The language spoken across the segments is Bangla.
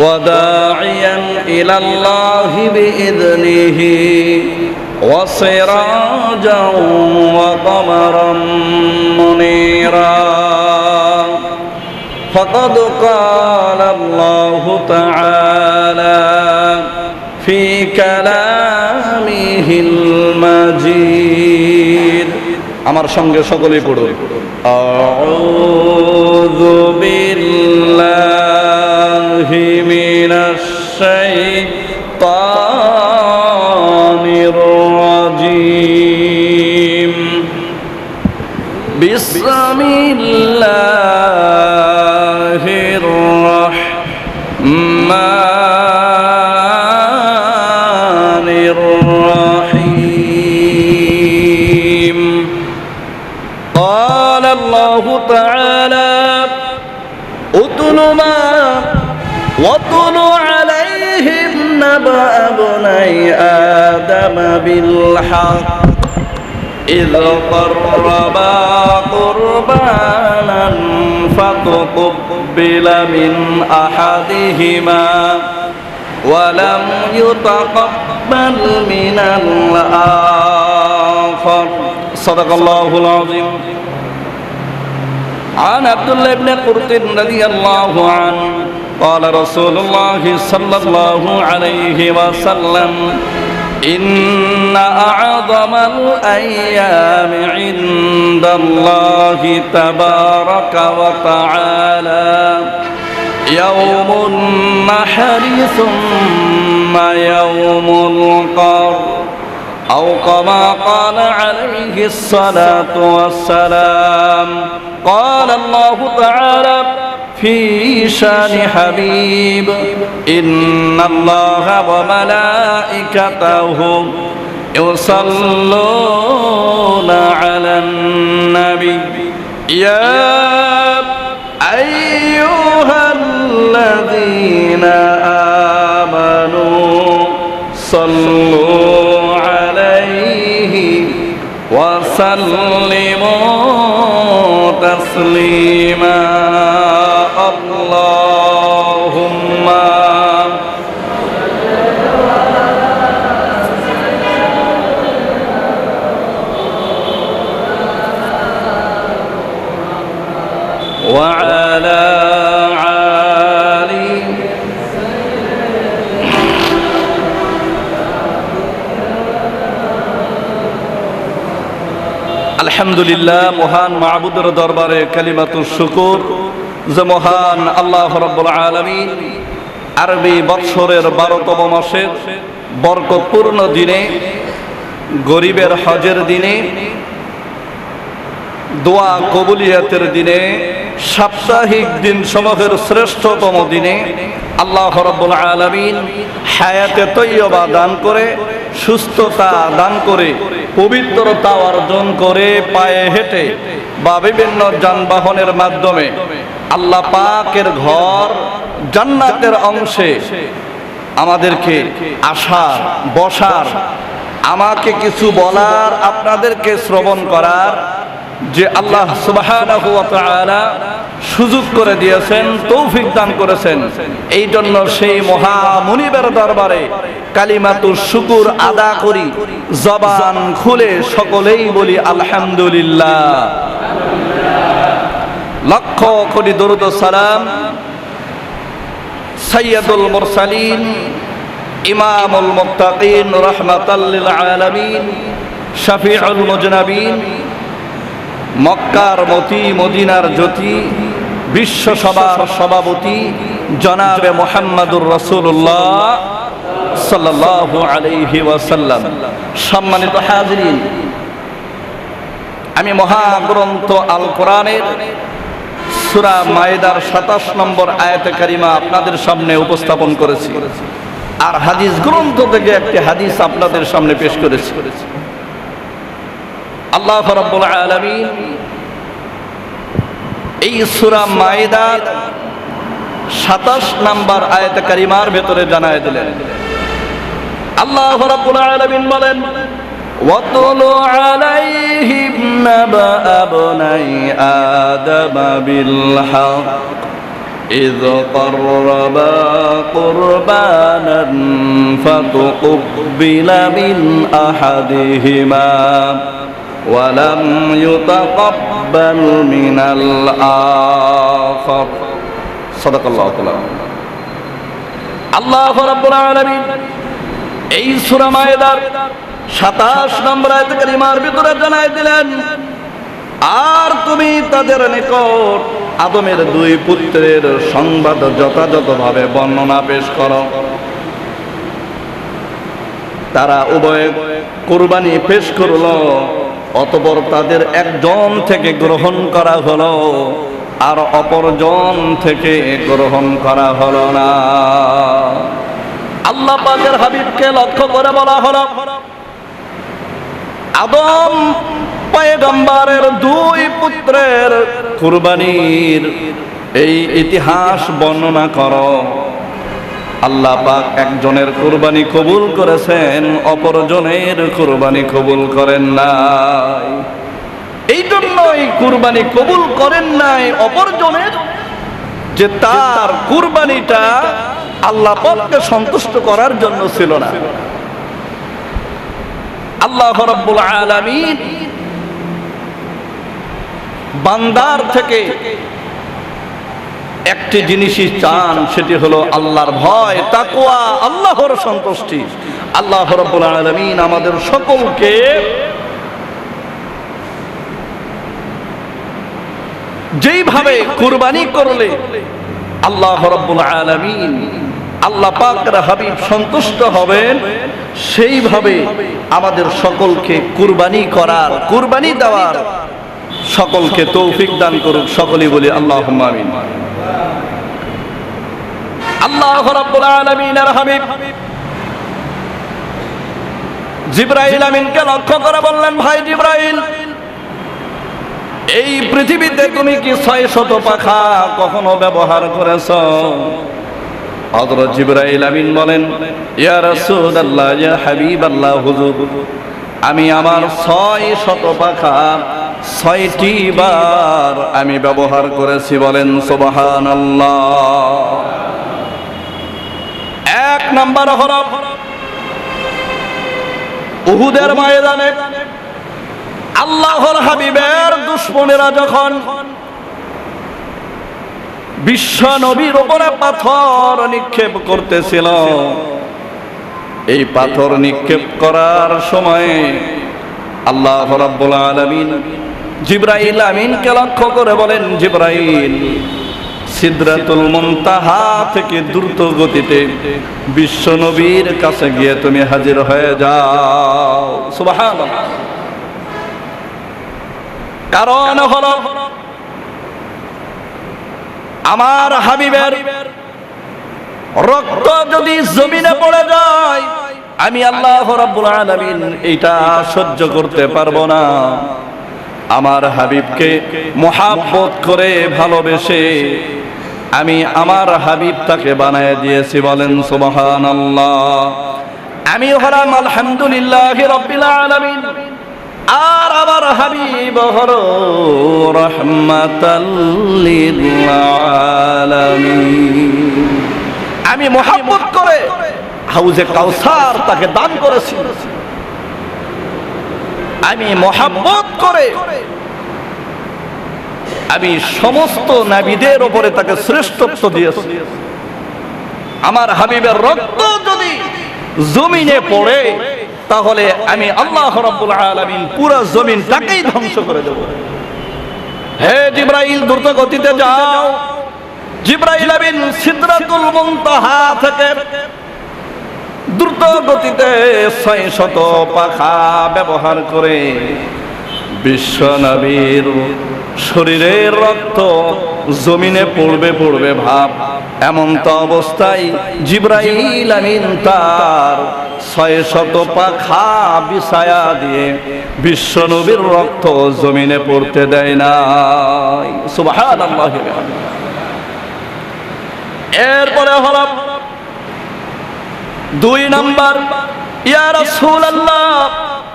وداعيا إلى الله بإذنه وسراجا وقمرا منيرا فقد قال الله تعالى في كلامه المجيد আমার সঙ্গে সকলেই পড়ুন আউযু বিল্লাহি بالحق إذ قربا قربانا فتقبل من أحدهما ولم يتقبل من الآخر صدق الله العظيم عن عبد الله بن قرط رضي الله عنه قال رسول الله صلى الله عليه وسلم إن أعظم الأيام عند الله تبارك وتعالى. يوم النحر ثم يوم القر أو كما قال عليه الصلاة والسلام قال الله تعالى في شان حبيب. إن الله وملائكته يصلون على النبي. يا أيها الذين آمنوا صلوا عليه وسلموا تسليما. اللهم وعلى آله আলহামদুলিল্লাহ মহান মাহবুদের দরবারে কালিমাতুর শুকুর যে মহান আল্লাহ রব্বুল আলমিন আরবি বৎসরের বারোতম মাসের বরকতপূর্ণ দিনে, গরিবের হজের দিনে, দোয়া কবুলিয়াতের দিনে, সাপ্তাহিক দিন সমূহের শ্রেষ্ঠতম দিনে আল্লাহ রব্বুল আলমিন হায়াতে তৈয়বা দান করে, সুস্থতা দান করে, পবিত্রতা অর্জন করে পায়ে হেঁটে বা বিভিন্ন যানবাহনের মাধ্যমে আল্লাহ পাকের ঘর জান্নাতের অংশে আমাদেরকে আসার, বসার, আমাকে কিছু বলার, আপনাদেরকে শ্রবণ করার যে আল্লাহ ওয়া সুযোগ করে দিয়েছেন, তৌফিক দান করেছেন। এই জন্য সেই মহা মুনিবের দরবারে কালিমাতুর শুকুর আদা করি। জবান খুলে সকলেই বলি আলহামদুলিল্লাহ। লক্ষ কোটি দরুদ সালাম সৈয়দুল মুরসালিন, ইমামুল মুত্তাকিন রহমাতাল্লিল আলামিন, শফিউল মুজনাবিন, মক্কার মতি, মদিনার জ্যোতি, বিশ্ব সভার সভাপতি জনাবে মোহাম্মদুর রসুল্লাহ সাল্লাল্লাহু আলাইহি ওয়াসাল্লাম। সম্মানিত হাজরিন, আমি মহাগ্রন্থ আল কোরআনের সুরা মায়েদার সাতাশ নম্বর আয়াতে কারিমা আপনাদের সামনে উপস্থাপন করেছি। আর হাদিস গ্রন্থ থেকে একটি হাদিস আপনাদের সামনে পেশ করেছি। আল্লাহ রাব্বুল আলামিন এই সুরা মায়েদার সাতাশ নাম্বার আয়াত কারিমার ভেতরে জানায় দিলেন। আল্লাহ রাব্বুল আলামিন বলেন واتل عليهم نبأ ابني آدم بالحق إذ قربا قربانا فتقبل من أحدهما ولم يتقبل من الآخر صدق الله تعالى আল্লাহ রাব্বুল আলামিন এই সূরা মায়েদার 27 নম্বর আয়াত কারিমার ভিতরে জানাই দিলেন, আর তুমি তাদের নিকট আদমের দুই পুত্রের সংবাদ যথাযথভাবে বর্ণনা পেশ করো। তারা উভয় কোরবানি পেশ করল, অতপর তাদের একজন থেকে গ্রহণ করা হলো, আর অপরজন থেকে গ্রহণ করা হলো না। আল্লাহ পাকের হাবিবকে লক্ষ্য করে বলা হলো আদম পয়গম্বরের দুই পুত্রের কুরবানির এই ইতিহাস বর্ণনা করো। আল্লাহ পাক একজনের কুরবানি কবুল করেছেন, অপরজনের কুরবানি কবুল করেন নাই। এই জন্যই কুরবানি কবুল করেন নাই অপরজনের, যে তার কুরবানিটা আল্লাহ পাককে সন্তুষ্ট করার জন্য ছিল না। আল্লাহ রাব্বুল আলামিন বান্দার থেকে একটি জিনিসই চান, সেটি হলো আল্লাহর ভয়, তাকওয়া, আল্লাহর সন্তুষ্টি। আল্লাহ রাব্বুল আলামিন আমাদের সকলকে যেইভাবে কুরবানি করলে আল্লাহ রাব্বুল আলামিন আল্লাহ পাকের হাবিব সন্তুষ্ট হবেন, সেইভাবে আমাদের সকলকে কুরবানি করার, কুরবানি দেওয়ার সকলকে তৌফিক দান করুক, সকলেই বলি আল্লাহ আমিন। আল্লাহ রাব্বুল আলামিনের হাবিব। জিব্রাইল আমিনকে লক্ষ্য করে বললেন, ভাই জিব্রাইল, এই পৃথিবীতে তুমি কি ছয় শত পাখা কখনো ব্যবহার করেছ? হযরত জিব্রাইল আমিন বলেন, ইয়া রাসূলুল্লাহ, ইয়া হাবিবাল্লাহ, হুজুর, আমি আমার ছয় শত পাখা ছয়টি বার আমি ব্যবহার করেছি বলেন, সুবহানাল্লাহ। এক নাম্বার হরফ, উহুদের ময়দানে আল্লাহর হাবিবের দুশ্মনেরা যখন বিশ্ব নবীর উপরে পাথর নিক্ষেপ করতেছিল। এই পাথর নিক্ষেপ করার সময় আল্লাহ রাব্বুল আলামিন জিব্রাইল আমিনকে লক্ষ্য করে বলেন, জিব্রাইল, সিদরাতুল মুনতাহা থেকে দ্রুত গতিতে বিশ্ব নবীর কাছে গিয়ে তুমি হাজির হয়ে যাও। সুবহানাল্লাহ। কারণ হলো আমার হাবিবের রক্ত যদি জমিনে পড়ে যায়, আমি আল্লাহ রাব্বুল আলামিন এটা সহ্য করতে পারব না। আমার হাবিবকে মোহাব্বত করে ভালোবেসে আমি আমার হাবিব তাকে বানায় দিয়েছি বলেন সুবহানাল্লাহ। আমি হলাম আলহামদুলিল্লাহ রাব্বিল আলামিন। আর আবার হাবিব রহমাতাল্লিল আমি মোহাম্মত করে হাউজে কাউসার তাকে দান করেছি। আমি মোহাম্মত করে আমি সমস্ত নাবিদের ওপরে তাকে শ্রেষ্ঠত্ব দিয়েছি। আমার হাবিবের রক্ত যদি জমিনে পড়ে তাহলে আমি আল্লাহ রাব্বুল আলামিন পুরো জমিনটাকেই ধ্বংস করে দেব। হে জিব্রাইল, দ্রুত গতিতে যাও। জিব্রাইল আমিন সিদরাতুল মুনতাহা থেকে দ্রুত গতিতে ছয় শত পাখা ব্যবহার করে বিশ্ব নবীর শরীরের রক্ত জমিনে পড়বে পড়বে ভাব। এমন তো অবস্থায় জিব্রাইল আমিন তার ছয় শত পাখা বিছায়া দিয়ে বিশ্ব নবীর রক্ত জমিনে পড়তে দেয় না এরপরে হল দুই নাম্বার, ইয়া রাসূলুল্লাহ,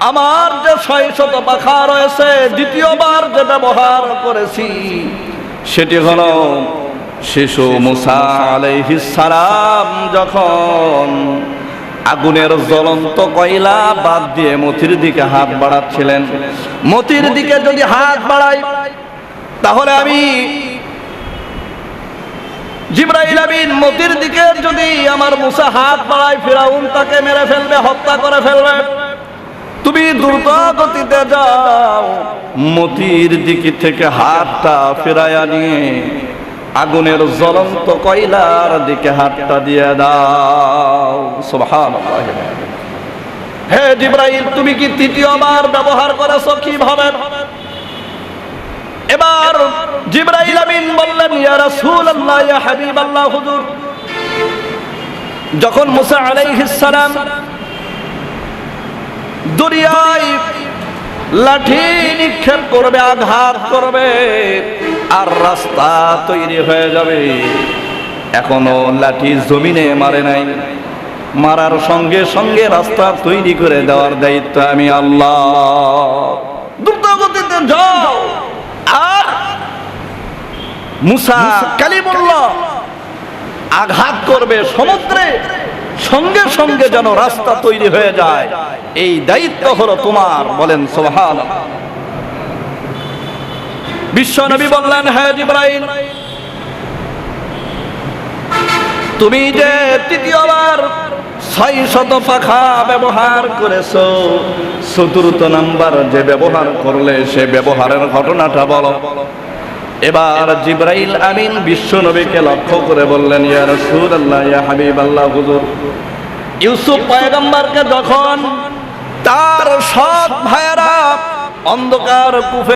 আমার যে ছয় শত পাখা রয়েছে, দ্বিতীয়বার যে ব্যবহার করেছি, সেটি হলো শিশু মুসা আলাইহিস সালাম যখন আগুনের জ্বলন্ত কয়লা বাদ দিয়ে মতির দিকে হাত বাড়াচ্ছিলেন। মতির দিকে যদি হাত বাড়াই, তাহলে আমি জিব্রাইল আমিন মতির দিকে যদি আমার মুসা হাত বাড়ায়, ফিরাউন তাকে মেরে ফেলবে, হত্যা করে ফেলবে। তুমি দ্রুত গতিতে যাও। মতির দিকে থেকে হাতটা ফেরাইয়া নিয়ে আগুনের জ্বলন্ত কয়লার দিকে হাতটা দিয়ে দাও। হে জিব্রাইল, তুমি কি তৃতীয়বার ব্যবহার করেছ? কীভাবে এবার জিব্রাইল আমিন বললেন, ইয়া রাসূলুল্লাহ হুজুর। যখন মুসা আলাইহিস সালাম দরিয়ায় লাঠি নিক্ষেপ করবে, আঘাত করবে আর রাস্তা তৈরি হয়ে যাবে। এখনও লাঠি জমিনে মারে নাই। মারার সঙ্গে সঙ্গে রাস্তা তৈরি করে দেওয়ার দায়িত্ব আমি আল্লাহ। দ্রুত গতিতে যাও। আর মুসা কালিমুল্লাহ আঘাত করবে সমুদ্রে। সঙ্গে সঙ্গে যেন রাস্তা তৈরি হয়ে যায়। এই দায়িত্ব হলো তোমার বলেন সোহান বিশ্ব নবী বললেন হ্যাঁ জিব্রাইল, তুমি যে তৃতীয়বার ছয় শত পাখা ব্যবহার করেছ, চতুর্থ নাম্বার যে ব্যবহার করলে সে ব্যবহারের ঘটনাটা বলো। এবার জিব্রাইল আমিন বিশ্ব নবীকে লক্ষ্য করে বললেন, ইয়া রাসূলুল্লাহ, ইয়া হাবিবাল্লাহ, হুজুর, ইউসুফ পয়গম্বরকে যখন তার সৎ ভাইয়েরা অন্ধকার কুফে